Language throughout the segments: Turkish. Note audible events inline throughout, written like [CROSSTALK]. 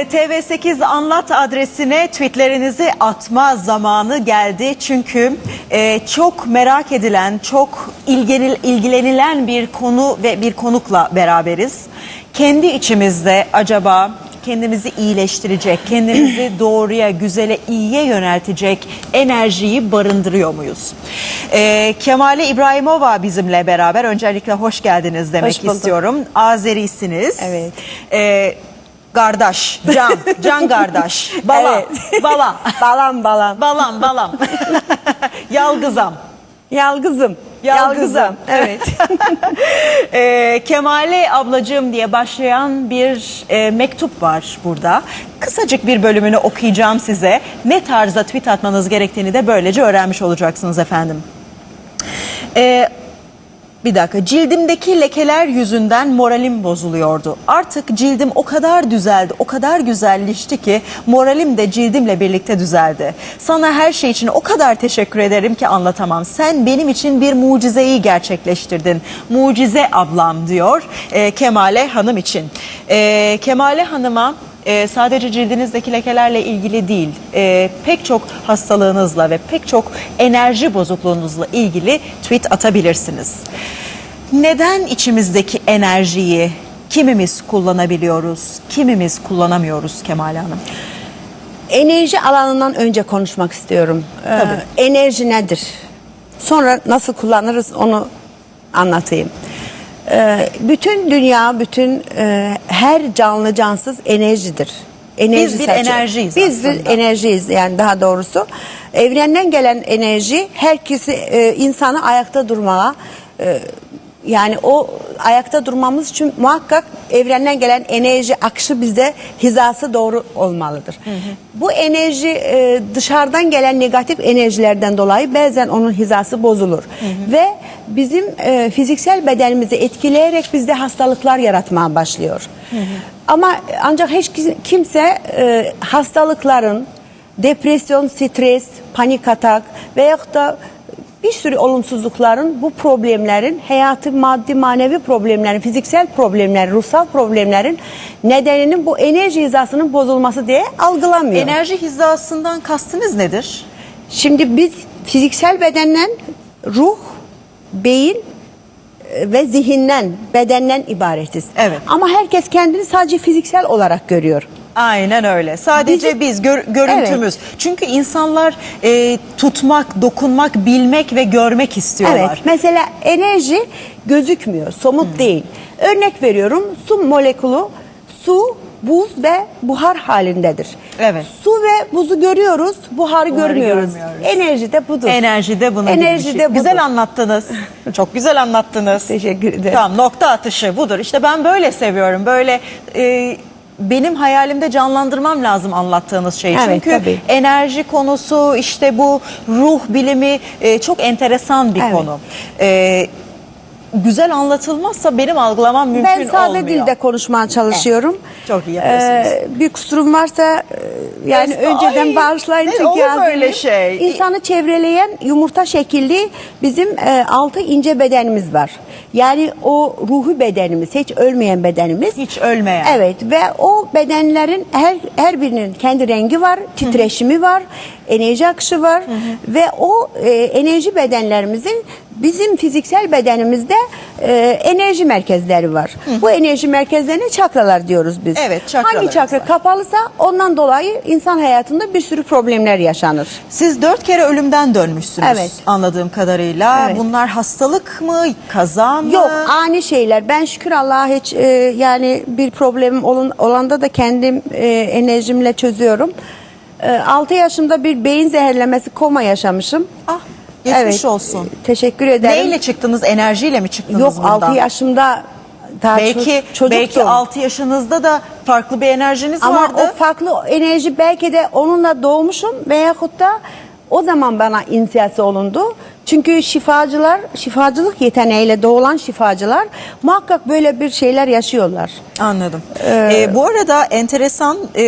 Ee, TV8 Anlat adresine tweetlerinizi atma zamanı geldi. Çünkü e, çok merak edilen, çok ilgili, ilgilenilen bir konu ve bir konukla beraberiz. Kendi içimizde acaba kendimizi iyileştirecek, kendimizi [CLEARS THROAT] doğruya, güzele, iyiye yöneltecek enerjiyi barındırıyor muyuz? Ee, Kemale İbrahimova bizimle beraber. Öncelikle hoş geldiniz demek Hoş bulduk. istiyorum. Azerisiniz. Evet. Ee, kardeş, can, can kardeş. Bala, Evet. [LAUGHS] bala. Balam balam. Balam, balam. [LAUGHS] Yalgızam. Yalgızım. Yalgızım. Evet. [LAUGHS] Ee, Kemale ablacığım diye başlayan bir e, mektup var burada. Kısacık bir bölümünü okuyacağım size. Ne tarzda tweet atmanız gerektiğini de böylece öğrenmiş olacaksınız efendim. Ee, bir dakika cildimdeki lekeler yüzünden moralim bozuluyordu. Artık cildim o kadar düzeldi, o kadar güzelleşti ki moralim de cildimle birlikte düzeldi. Sana her şey için o kadar teşekkür ederim ki anlatamam. Sen benim için bir mucizeyi gerçekleştirdin. Mucize ablam diyor e, Kemale Hanım için. E, Kemale Hanım'a e, sadece cildinizdeki lekelerle ilgili değil, e, pek çok hastalığınızla ve pek çok enerji bozukluğunuzla ilgili tweet atabilirsiniz. Neden içimizdeki enerjiyi kimimiz kullanabiliyoruz, kimimiz kullanamıyoruz Kemal Hanım? Enerji alanından önce konuşmak istiyorum. Ee, enerji nedir? Sonra nasıl kullanırız onu anlatayım. Ee, bütün dünya, bütün e, her canlı cansız enerjidir. Enerji Biz bir saçı. enerjiyiz Biz bir aslında. enerjiyiz yani daha doğrusu. Evrenden gelen enerji herkesi e, insanı ayakta durmaya e, yani o ayakta durmamız için muhakkak evrenden gelen enerji akışı bize hizası doğru olmalıdır. Bu enerji e, dışarıdan gelen negatif enerjilerden dolayı bazen onun hizası bozulur. Ve bizim e, fiziksel bedenimizi etkileyerek bizde hastalıklar yaratmaya başlıyor. Ama ancak hiç kimse e, hastalıkların depresyon, stres, panik atak veyahut da bir sürü olumsuzlukların, bu problemlerin, hayatı maddi manevi problemlerin, fiziksel problemlerin, ruhsal problemlerin nedeninin bu enerji hizasının bozulması diye algılamıyor. Enerji hizasından kastınız nedir? Şimdi biz fiziksel bedenden ruh, beyin e, ve zihinden, bedenden ibaretiz. Evet. Ama herkes kendini sadece fiziksel olarak görüyor. Aynen öyle. Sadece Bizim- biz gör- görüntümüz. Çünkü insanlar e, tutmak, dokunmak, bilmek ve görmek istiyorlar. Evet. Mesela enerji gözükmüyor, somut değil. Örnek veriyorum. Su molekülü su, buz ve buhar halindedir. Evet. Su ve buzu görüyoruz, buharı, görmüyoruz. görmüyoruz. Enerji de budur. Enerji de buna Enerji de şey. budur. Güzel anlattınız. [LAUGHS] Çok güzel anlattınız. Teşekkür ederim. Tamam nokta atışı budur. İşte ben böyle seviyorum. Böyle e, benim hayalimde canlandırmam lazım anlattığınız şeyi. Evet, Çünkü tabii. enerji konusu işte bu ruh bilimi e, çok enteresan bir Evet. konu. E, güzel anlatılmazsa benim algılamam mümkün Ben sade olmuyor. dilde konuşmaya çalışıyorum. Çok iyi yapıyorsunuz. Ee, bir kusurum varsa e, yani Estağ- önceden Ay, bağışlayın çünkü olur böyle şey? İnsanı çevreleyen yumurta şekilli bizim e, altı ince bedenimiz var. Yani o ruhu bedenimiz, hiç ölmeyen bedenimiz. Hiç ölmeyen. Evet ve o bedenlerin her her birinin kendi rengi var, titreşimi var, enerji akışı var ve o e, enerji bedenlerimizin bizim fiziksel bedenimizde e, enerji merkezleri var. Bu enerji merkezlerine çakralar diyoruz biz. Evet, çakralarımız Hangi çakra var. kapalısa ondan dolayı insan hayatında bir sürü problemler yaşanır. Siz dört kere ölümden dönmüşsünüz Evet. anladığım kadarıyla. Evet. Bunlar hastalık mı, kaza mı? Yok ani şeyler. Ben şükür Allah'a hiç e, yani bir problemim olan, olanda da kendim e, enerjimle çözüyorum. E, 6 yaşımda bir beyin zehirlemesi koma yaşamışım. Ah, geçmiş Evet, olsun. e, Teşekkür ederim. Neyle çıktınız? Enerjiyle mi çıktınız Yok bundan? 6 yaşımda daha Belki ço- çocuktum. belki 6 yaşınızda da farklı bir enerjiniz Ama vardı. o farklı enerji belki de onunla doğmuşum veyahut da o zaman bana inisiyasi olundu. Çünkü şifacılar, şifacılık yeteneğiyle doğulan şifacılar muhakkak böyle bir şeyler yaşıyorlar. Anladım. Ee, bu arada enteresan e,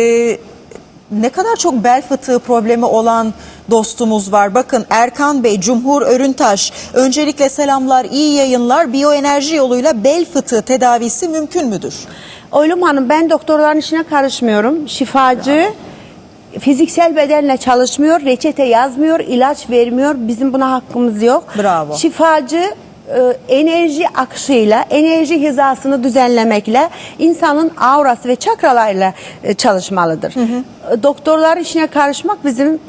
ne kadar çok bel fıtığı problemi olan dostumuz var. Bakın Erkan Bey, Cumhur Örüntaş. Öncelikle selamlar, iyi yayınlar. Biyoenerji yoluyla bel fıtığı tedavisi mümkün müdür? Oylum Hanım ben doktorların işine karışmıyorum. Şifacı fiziksel bedenle çalışmıyor, reçete yazmıyor, ilaç vermiyor. Bizim buna hakkımız yok. Bravo. Şifacı enerji akışıyla, enerji hizasını düzenlemekle, insanın aurası ve çakralarıyla e, çalışmalıdır. E, Doktorlar işine karışmak bizim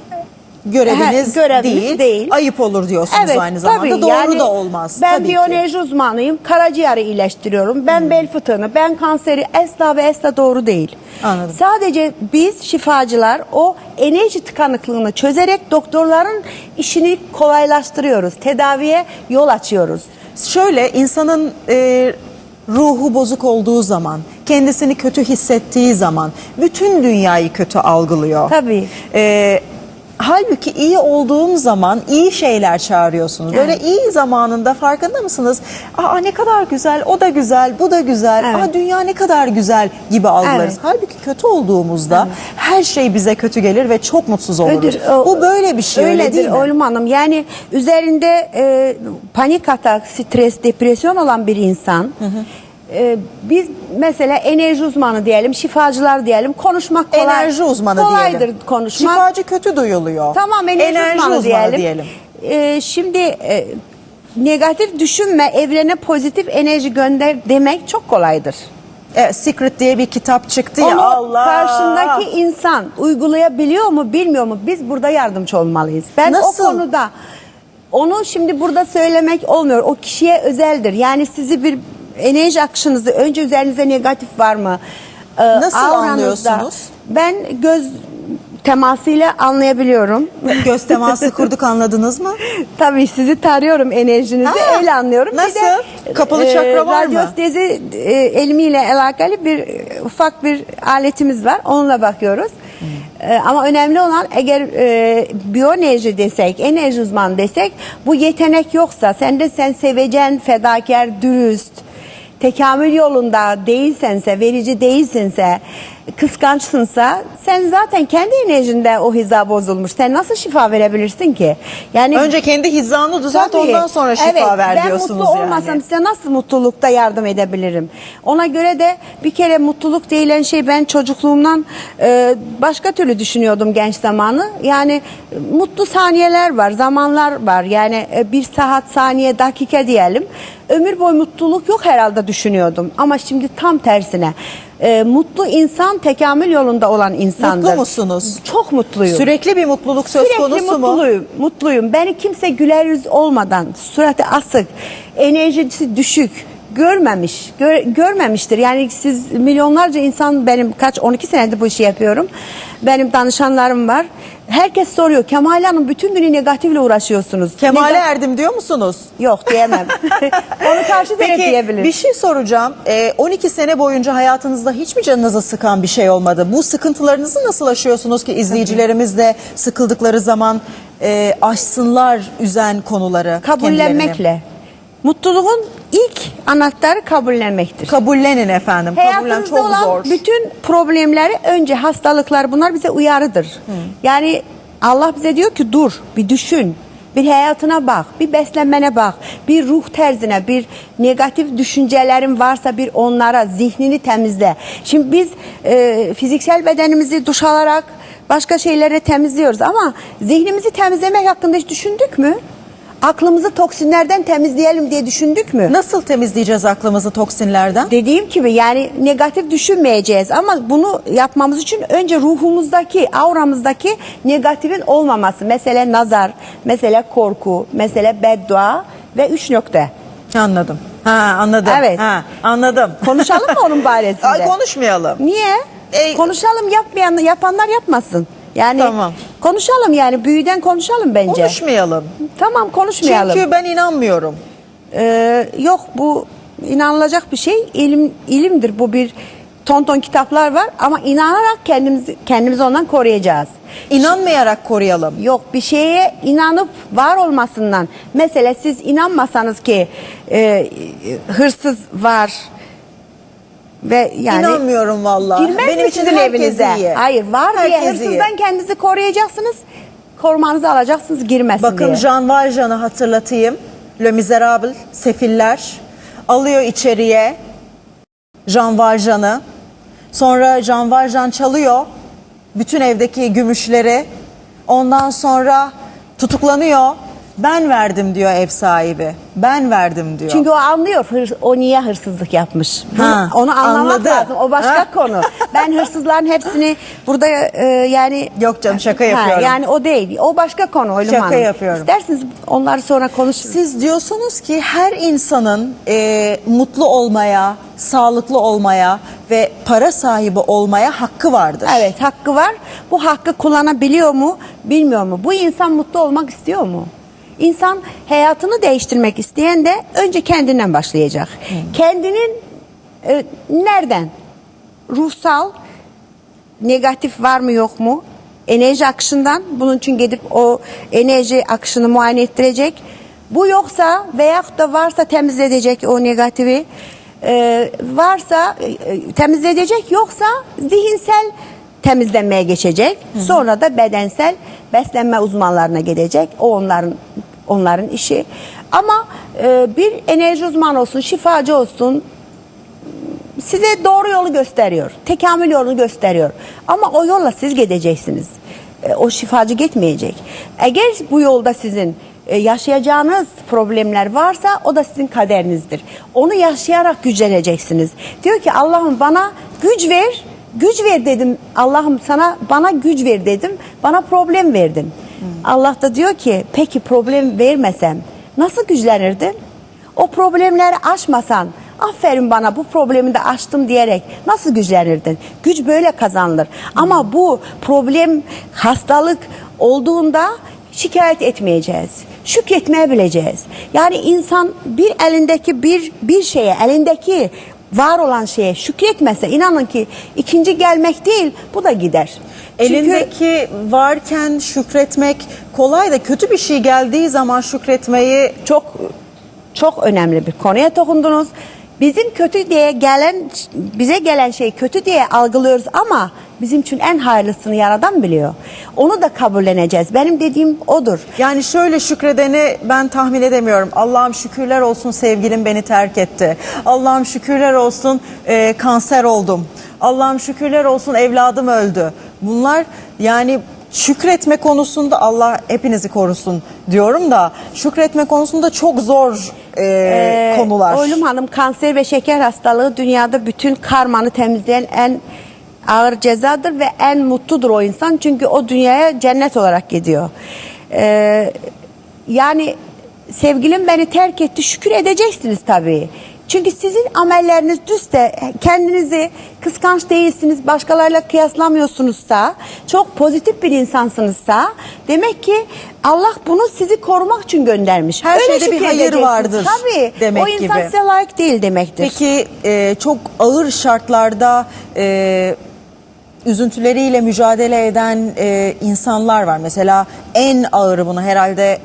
Göreviniz, He, görevimiz değil, değil. ayıp olur diyorsunuz aynı zamanda. tabii. Doğru Yani da olmaz. Ben tabii ki. biyoenerji uzmanıyım. Karaciğeri iyileştiriyorum. Ben bel fıtığını, ben kanseri esla ve esla doğru değil. Anladım. Sadece biz şifacılar o enerji tıkanıklığını çözerek doktorların işini kolaylaştırıyoruz. Tedaviye yol açıyoruz. Şöyle insanın e, ruhu bozuk olduğu zaman, kendisini kötü hissettiği zaman bütün dünyayı kötü algılıyor. Tabii. E, halbuki iyi olduğum zaman iyi şeyler çağırıyorsunuz. Böyle iyi zamanında farkında mısınız? Aa ne kadar güzel, o da güzel, bu da güzel. Evet. Aa dünya ne kadar güzel gibi algılarız. Evet. Halbuki kötü olduğumuzda her şey bize kötü gelir ve çok mutsuz oluruz. Ödür, o- bu böyle bir şey öyle öyledir değil mi? Oylum Hanım. Yani üzerinde e, panik atak, stres, depresyon olan bir insan e, biz mesela enerji uzmanı diyelim, şifacılar diyelim konuşmak kolay. Enerji uzmanı kolaydır diyelim. konuşmak. Şifacı kötü duyuluyor. Tamam enerji, uzmanı, diyelim. E, şimdi e, negatif düşünme, evrene pozitif enerji gönder demek çok kolaydır. E, Secret diye bir kitap çıktı ya Onu Allah. karşındaki insan uygulayabiliyor mu bilmiyor mu? Biz burada yardımcı olmalıyız. Ben Nasıl? o konuda onu şimdi burada söylemek olmuyor. O kişiye özeldir. Yani sizi bir enerji akışınızı önce üzerinize negatif var mı? Ee, Nasıl auranızda- anlıyorsunuz? Ben göz temasıyla anlayabiliyorum. Göz teması kurduk anladınız mı? [LAUGHS] Tabii sizi tarıyorum enerjinizi Ha, öyle anlıyorum. Bir nasıl? de, Kapalı çakra var mı? Radyostezi e, elimiyle alakalı bir e, ufak bir aletimiz var. Onunla bakıyoruz. Hmm. E, ama önemli olan eğer e, biyoenerji desek, enerji uzmanı desek bu yetenek yoksa sende sen sevecen, fedakar, dürüst, tekamül yolunda değilsense, verici değilsinse, kıskançsınsa sen zaten kendi enerjinde o hiza bozulmuş. Sen nasıl şifa verebilirsin ki? Yani Önce kendi hizanı düzelt Tabii. ondan sonra şifa evet, ver ben diyorsunuz mutlu yani. olmasam size nasıl mutlulukta yardım edebilirim? Ona göre de bir kere mutluluk denilen şey ben çocukluğumdan e, başka türlü düşünüyordum genç zamanı. Yani e, mutlu saniyeler var, zamanlar var. Yani e, bir saat, saniye, dakika diyelim. Ömür boyu mutluluk yok herhalde düşünüyordum. Ama şimdi tam tersine. E, mutlu insan tekamül yolunda olan insandır. Mutlu musunuz? Çok mutluyum. Sürekli bir mutluluk söz Sürekli konusu mu? mutluyum, mutluyum. Beni kimse güler yüz olmadan, suratı asık, enerjisi düşük görmemiş, gör- görmemiştir. Yani siz milyonlarca insan benim kaç 12 senedir bu işi yapıyorum. Benim danışanlarım var. Herkes soruyor Kemal Hanım bütün günü negatifle uğraşıyorsunuz. Kemale Nega- erdim diyor musunuz? Yok diyemem. [LAUGHS] Onu karşı taraf diyebilir. bir şey soracağım. Ee, 12 sene boyunca hayatınızda hiç mi canınızı sıkan bir şey olmadı? Bu sıkıntılarınızı nasıl aşıyorsunuz ki izleyicilerimiz de sıkıldıkları zaman e, aşsınlar üzen konuları? Kabullenmekle. Mutluluğun ilk anahtarı kabullenmektir. Kabullenin efendim. Kabullen Hayatımızda çok olan zor. bütün problemleri önce hastalıklar bunlar bize uyarıdır. Yani Allah bize diyor ki dur bir düşün. Bir hayatına bak, bir beslenmene bak, bir ruh terzine, bir negatif düşüncelerin varsa bir onlara zihnini temizle. Şimdi biz e, fiziksel bedenimizi duş alarak başka şeyleri temizliyoruz ama zihnimizi temizlemek hakkında hiç düşündük mü? Aklımızı toksinlerden temizleyelim diye düşündük mü? Nasıl temizleyeceğiz aklımızı toksinlerden? Dediğim gibi yani negatif düşünmeyeceğiz ama bunu yapmamız için önce ruhumuzdaki, auramızdaki negatifin olmaması. Mesela nazar, mesela korku, mesela beddua ve üç nokta. Anladım. Ha anladım. Evet. Ha, anladım. Konuşalım mı onun [LAUGHS] baresinde? Ay, konuşmayalım. Niye? E, konuşalım yapmayan, yapanlar yapmasın. Yani Tamam. Konuşalım yani büyüden konuşalım bence. Konuşmayalım. Tamam konuşmayalım. Çünkü ben inanmıyorum. Ee, yok bu inanılacak bir şey. İlim ilimdir bu bir ton ton kitaplar var ama inanarak kendimizi kendimizi ondan koruyacağız. İnanmayarak koruyalım. Yok bir şeye inanıp var olmasından. Mesela siz inanmasanız ki e, hırsız var ve yani İnanmıyorum vallahi. girmez Benim mi için sizin herkes evinize? iyi. Hayır var diye Herkes iyi. hırsızdan kendinizi koruyacaksınız. Korumanızı alacaksınız girmesin Bakın diye. Jean Valjean'ı hatırlatayım. Le Miserable, Sefiller. Alıyor içeriye Jean Valjean'ı. Sonra Can Valjean çalıyor bütün evdeki gümüşleri. Ondan sonra tutuklanıyor. Ben verdim diyor ev sahibi. Ben verdim diyor. Çünkü o anlıyor hırs- o niye hırsızlık yapmış. Bunu- Ha, onu anlamak anladı. lazım. O başka Ha. konu. Ben hırsızların hepsini burada e, yani Yok canım, şaka yapıyorum. yani o değil. O başka konu Oylum Şaka Hanım. yapıyorum. İsterseniz onları sonra konuşuruz. Siz diyorsunuz ki her insanın e, mutlu olmaya, sağlıklı olmaya ve para sahibi olmaya hakkı vardır. Evet hakkı var. Bu hakkı kullanabiliyor mu bilmiyor mu? Bu insan mutlu olmak istiyor mu? İnsan hayatını değiştirmek isteyen de önce kendinden başlayacak. Kendinin e, nereden? Ruhsal negatif var mı yok mu? Enerji akışından bunun için gidip o enerji akışını muayene ettirecek. Bu yoksa veyahut da varsa temizleyecek o negatifi. Ee, varsa e, temizleyecek yoksa zihinsel temizlenmeye geçecek. Sonra da bedensel beslenme uzmanlarına gidecek. O onların onların işi. Ama e, bir enerji uzmanı olsun, şifacı olsun, size doğru yolu gösteriyor. Tekamül yolunu gösteriyor. Ama o yolla siz gideceksiniz. E, O şifacı gitmeyecek. Eğer bu yolda sizin e, yaşayacağınız problemler varsa o da sizin kaderinizdir. Onu yaşayarak güçleneceksiniz. Diyor ki Allah'ım bana güç ver. Güç ver dedim. Allah'ım sana bana güç ver dedim. Bana problem verdin. Allah da diyor ki peki problem vermesem nasıl güçlenirdin? O problemleri aşmasan, aferin bana bu problemi de aştım diyerek nasıl güçlenirdin? Güç böyle kazanılır. Ama bu problem hastalık olduğunda şikayet etmeyeceğiz. Şükretmeye bileceğiz. Yani insan bir elindeki bir bir şeye, elindeki var olan şeye şükretmese inanın ki ikinci gelmek değil bu da gider. Çünkü- Elindeki varken şükretmek kolay da kötü bir şey geldiği zaman şükretmeyi çok çok önemli bir konuya dokundunuz. Bizim kötü diye gelen bize gelen şey kötü diye algılıyoruz ama bizim için en hayırlısını yaradan biliyor. Onu da kabulleneceğiz. Benim dediğim odur. Yani şöyle şükredeni ben tahmin edemiyorum. Allah'ım şükürler olsun sevgilim beni terk etti. Allah'ım şükürler olsun e, kanser oldum. Allah'ım şükürler olsun evladım öldü. Bunlar yani şükretme konusunda Allah hepinizi korusun diyorum da şükretme konusunda çok zor e, Ee, konular. Oylum Hanım kanser ve şeker hastalığı dünyada bütün karmanı temizleyen en ağır cezadır ve en mutludur o insan. Çünkü o dünyaya cennet olarak gidiyor. Ee, yani sevgilim beni terk etti şükür edeceksiniz tabii. Çünkü sizin amelleriniz düzse kendinizi kıskanç değilsiniz başkalarıyla kıyaslamıyorsunuzsa çok pozitif bir insansınızsa demek ki Allah bunu sizi korumak için göndermiş. Her Öyle şeyde bir hayır vardır Tabii. demek o insan gibi. size layık değil demektir. Peki e, çok ağır şartlarda e, üzüntüleriyle mücadele eden e, insanlar var. Mesela en ağırı bunu herhalde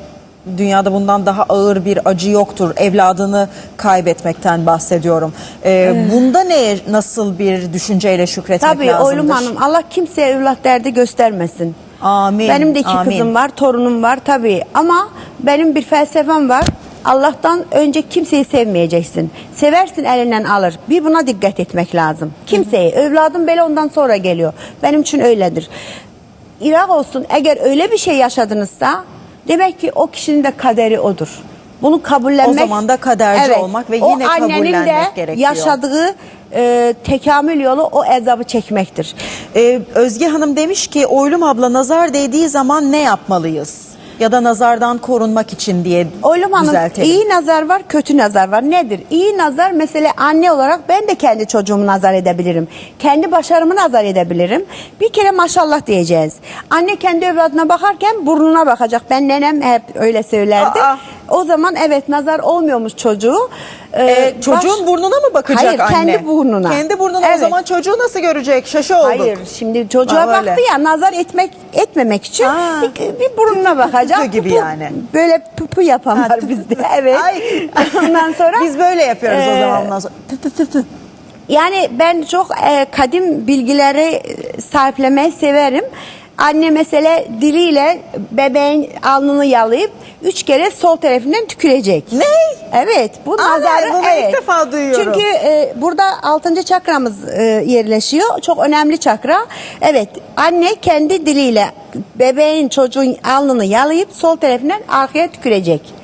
dünyada bundan daha ağır bir acı yoktur. Evladını kaybetmekten bahsediyorum. E, Bunda ne nasıl bir düşünceyle şükretmek Tabii lazımdır? Oylum Hanım Allah kimseye evlat derdi göstermesin. Amin. Benim de iki amin. kızım var, torunum var tabii. Ama benim bir felsefem var. Allah'tan önce kimseyi sevmeyeceksin. Seversin elinden alır. Bir buna dikkat etmek lazım. Kimseyi. Evladım böyle ondan sonra geliyor. Benim için öyledir. İrak olsun eğer öyle bir şey yaşadınızsa demek ki o kişinin de kaderi odur. Bunu kabullenmek. O zaman da kaderci olmak ve yine o annenin de kabullenmek gerekiyor. yaşadığı e, tekamül yolu o ezabı çekmektir. E, Özge Hanım demiş ki Oylum abla nazar değdiği zaman ne yapmalıyız? Ya da nazardan korunmak için diye Oylum Hanım düzeltelim. iyi nazar var kötü nazar var. Nedir? İyi nazar mesela anne olarak ben de kendi çocuğumu nazar edebilirim. Kendi başarımı nazar edebilirim. Bir kere maşallah diyeceğiz. Anne kendi evladına bakarken burnuna bakacak. Ben nenem hep öyle söylerdi. Aa. O zaman evet nazar olmuyormuş çocuğu. Ee, E, çocuğun baş- burnuna mı bakacak Hayır, anne? kendi burnuna. Kendi burnuna o Evet. zaman çocuğu nasıl görecek? Şaşı olduk. Hayır şimdi çocuğa Ha, öyle. baktı ya nazar etmek etmemek için Ha. bir, bir burnuna bakacak. Püpü gibi yani. Böyle pupu yapanlar bizde. Evet. Ay. [LAUGHS] Ondan sonra Biz böyle yapıyoruz o Ee, zaman bundan sonra. Yani ben çok e, kadim bilgileri e, severim. Anne mesela diliyle bebeğin alnını yalayıp üç kere sol tarafından tükürecek. Ne? Evet bu nazarı bunu ilk evet. defa duyuyorum. Çünkü e, burada 6. çakramız e, yerleşiyor. Çok önemli çakra. Evet anne kendi diliyle bebeğin çocuğun alnını yalayıp sol tarafından arkaya tükürecek.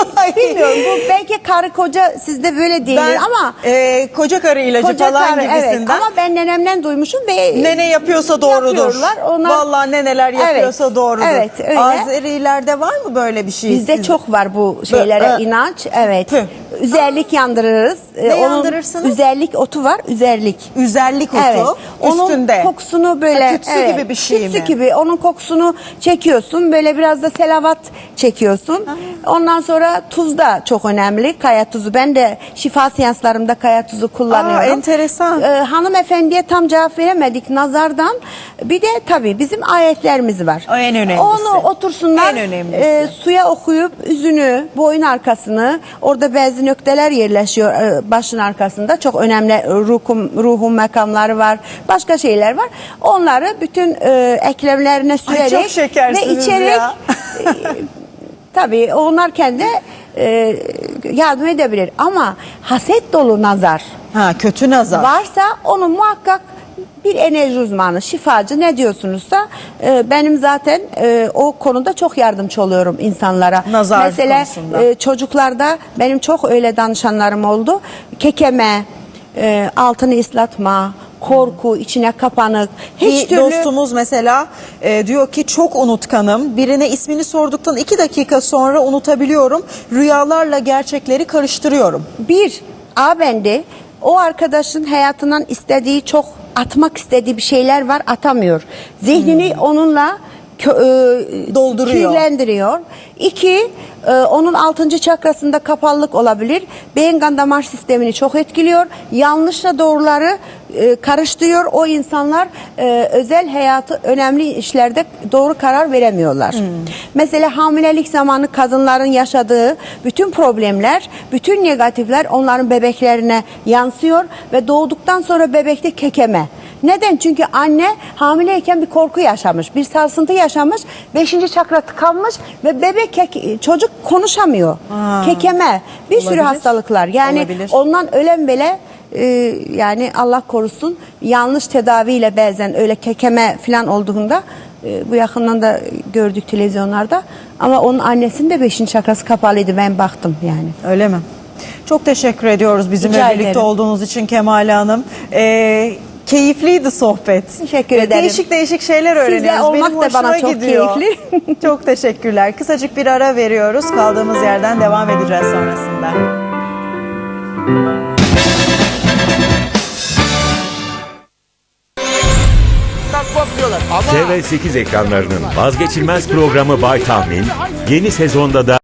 [LAUGHS] Bilmiyorum bu belki karı koca sizde böyle değildir Ben, ama e, koca karı ilacı koca falan karı evet gibisinden. ama ben nenemden duymuşum ve Nene yapıyorsa doğrudur. Yapıyorlar, onlar- Vallahi neneler yapıyorsa Evet, doğrudur. evet, öyle. Azerilerde var mı böyle bir şey? Bizde sizin? çok var bu şeylere Bö- inanç. Evet. Tüh. Üzerlik yandırırız. Ee, Ne onun yandırırsınız? Üzerlik otu var. Üzerlik. Üzerlik otu Evet. Onun üstünde. kokusunu böyle Ha, tütsü evet, gibi bir şey tütsü mi? gibi onun kokusunu çekiyorsun. Böyle biraz da selavat çekiyorsun. Ondan sonra tuz da çok önemli. Kaya tuzu. Ben de şifa seanslarımda kaya tuzu kullanıyorum. Aa, enteresan. Ee, hanımefendiye tam cevap veremedik nazardan. Bir de tabii bizim ayetlerimiz var. O en önemlisi. Onu otursunlar En önemlisi. e, suya okuyup yüzünü, boyun arkasını, orada bazı noktalar yerleşiyor e, başın arkasında. Çok önemli ruhum, ruhun makamları var, başka şeyler var. Onları bütün e, eklemlerine sürerek çok şekersiniz ve içerek ya. [LAUGHS] tabii onlar kendi e, yardım edebilir. Ama haset dolu nazar Ha kötü nazar. varsa onu muhakkak bir enerji uzmanı, şifacı ne diyorsunuzsa e, benim zaten e, o konuda çok yardımcı oluyorum insanlara. Nazar Mesela konusunda. e, çocuklarda benim çok öyle danışanlarım oldu. Kekeme, e, altını ıslatma, korku, içine kapanık. Hiç bir türlü dostumuz mesela e, diyor ki çok unutkanım. Birine ismini sorduktan iki dakika sonra unutabiliyorum. Rüyalarla gerçekleri karıştırıyorum. bir A bende o arkadaşın hayatından istediği çok atmak istediği bir şeyler var atamıyor. Zihnini onunla kö- e, Dolduruyor. kirlendiriyor. İki e, onun altıncı çakrasında kapalılık olabilir. Beyin kan damar sistemini çok etkiliyor. Yanlışla doğruları e, karıştırıyor. O insanlar e, özel hayatı önemli işlerde doğru karar veremiyorlar. Mesela hamilelik zamanı kadınların yaşadığı bütün problemler, bütün negatifler onların bebeklerine yansıyor ve doğduktan sonra bebekte kekeme. Neden? Çünkü anne hamileyken bir korku yaşamış, bir sarsıntı yaşamış, beşinci çakra tıkanmış ve bebek kek- çocuk konuşamıyor. Aa, Kekeme, bir sürü olabilir. hastalıklar. Yani Olabilir. ondan ölen bile e, yani Allah korusun yanlış tedaviyle bazen öyle kekeme falan olduğunda e, bu yakından da gördük televizyonlarda ama onun annesinin de beşinci çakrası kapalıydı ben baktım yani. Öyle mi? Çok teşekkür ediyoruz bizimle Rica birlikte ederim. olduğunuz için Kemal Hanım. Ee, keyifliydi sohbet. Teşekkür ederim. Değişik değişik şeyler Sizle öğreniyoruz. olmak Benim da bana çok gidiyor. keyifli. [LAUGHS] çok teşekkürler. Kısacık bir ara veriyoruz. Kaldığımız yerden devam edeceğiz sonrasında. TV8 ekranlarının vazgeçilmez programı Bay Tahmin yeni sezonda da